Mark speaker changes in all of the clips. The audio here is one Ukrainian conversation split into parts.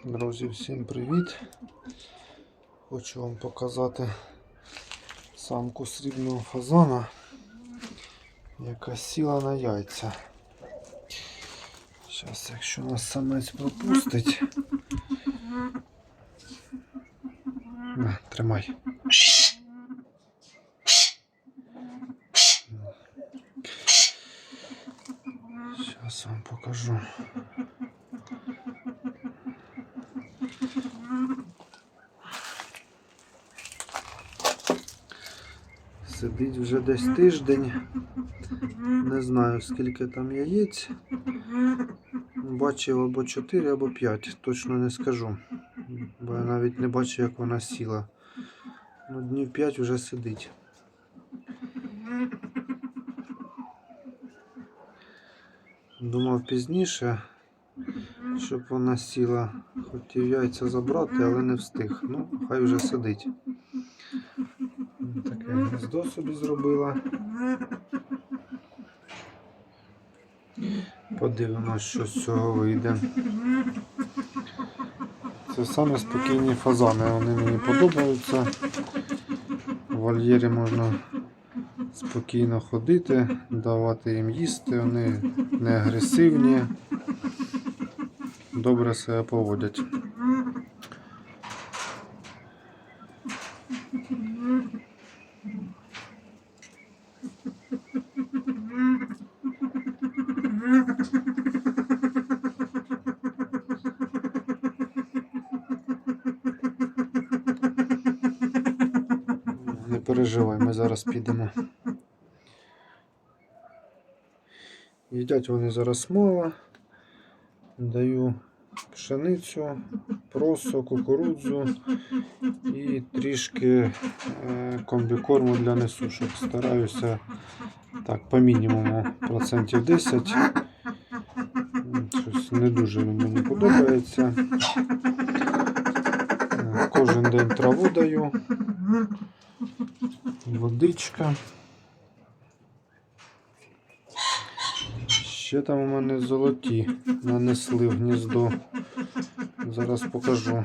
Speaker 1: Друзі, всім привіт! Хочу вам показати самку срібного фазана, яка сіла на яйця. Зараз, якщо нас самець пропустить. На, тримай. Зараз вам покажу. Сидить вже десь тиждень. Не знаю скільки там яєць. Бачив або 4, або 5, точно не скажу. Бо я навіть не бачив, як вона сіла. Ну, днів 5 вже сидить. Думав пізніше, щоб вона сіла. Хотів яйця забрати, але не встиг. Ну, хай вже сидить. Таке гніздо собі зробила. Подивимось, що з цього вийде. Це саме спокійні фазани, вони мені подобаються. В вольєрі можна спокійно ходити, давати їм їсти, вони не агресивні, добре себе поводять. Не переживай, ми зараз підемо. Їдять вони зараз мало. Даю пшеницю, просо, кукурудзу і трішки е, комбікорму для несушок. Стараюся так, по мінімуму процентів 10. Щось не дуже мені подобається. Кожен день траву даю. Водичка. Ще там у мене золоті нанесли в гніздо. Зараз покажу.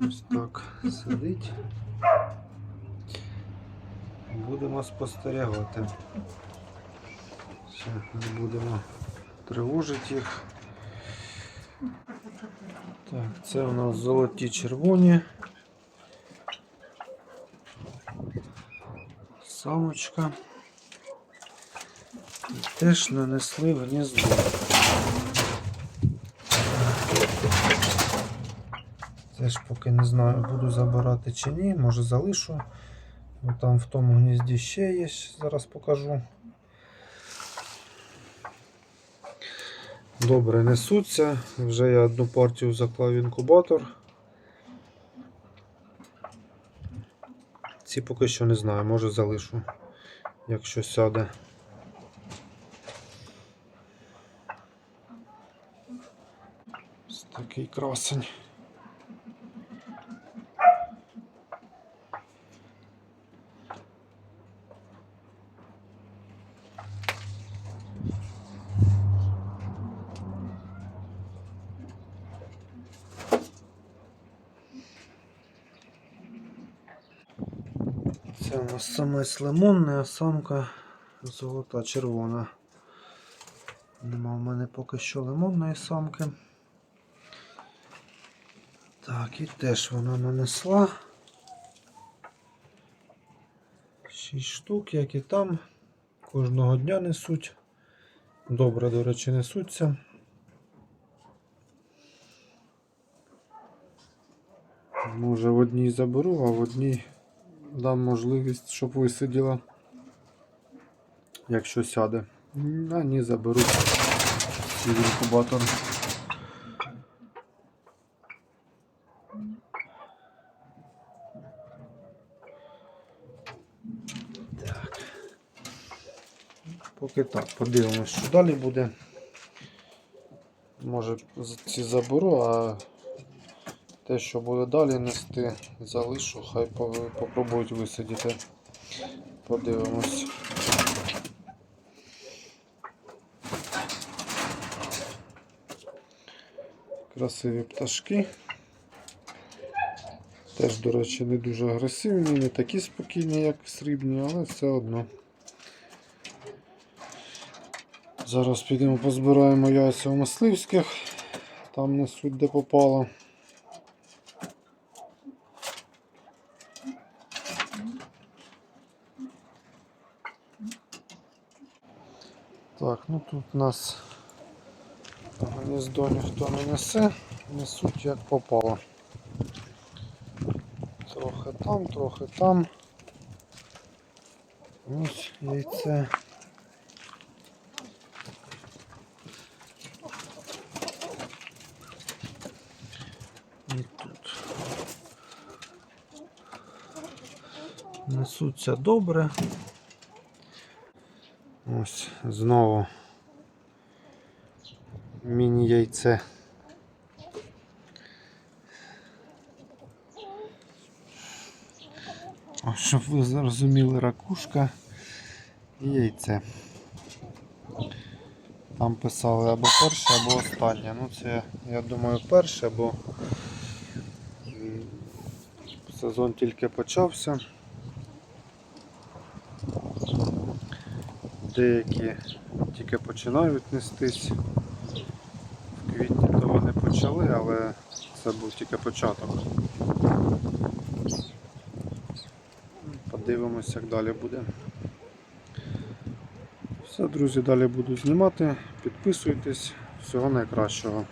Speaker 1: Ось так сидить. Будемо спостерігати. Ще не будемо тривожити їх. Так, це у нас золоті червоні. Самочка. Теж нанесли в. Теж поки не знаю, буду забирати чи ні, може залишу. Бо там в тому гнізді ще є, зараз покажу. Добре, несуться. Вже я одну партію заклав в інкубатор. Ці поки що не знаю, може залишу, якщо сяде. Ось такий красень. Це у нас самець лимонний, а самка золота червона. Нема в мене поки що лимонної самки. Так, і теж вона нанесла. 6 штук, як і там. Кожного дня несуть. Добре, до речі, несуться. Може в одній заберу, а в одній дам можливість, щоб висиділа, якщо сяде. А ні, заберу свій інкубатор. Поки так, подивимось, що далі буде. Може ці заберу, а те, що буде далі нести, залишу, хай по- попробують висидіти. Подивимось. Красиві пташки. Теж, до речі, не дуже агресивні, не такі спокійні, як срібні, але все одно. Зараз підемо позбираємо яйця у мисливських. Там несуть де попало. Так, ну тут у нас гніздо ніхто не несе, несуть як попало. Трохи там, трохи там. Ось яйце. І тут. Несуться добре. Ось знову міні-яйце. Щоб ви зрозуміли, ракушка і яйце. Там писали або перше, або останнє. Ну це, я думаю, перше, бо сезон тільки почався. Деякі тільки починають нестись. В квітні то вони почали, але це був тільки початок. Подивимось, як далі буде. Все, друзі, далі буду знімати. Підписуйтесь. Всього найкращого.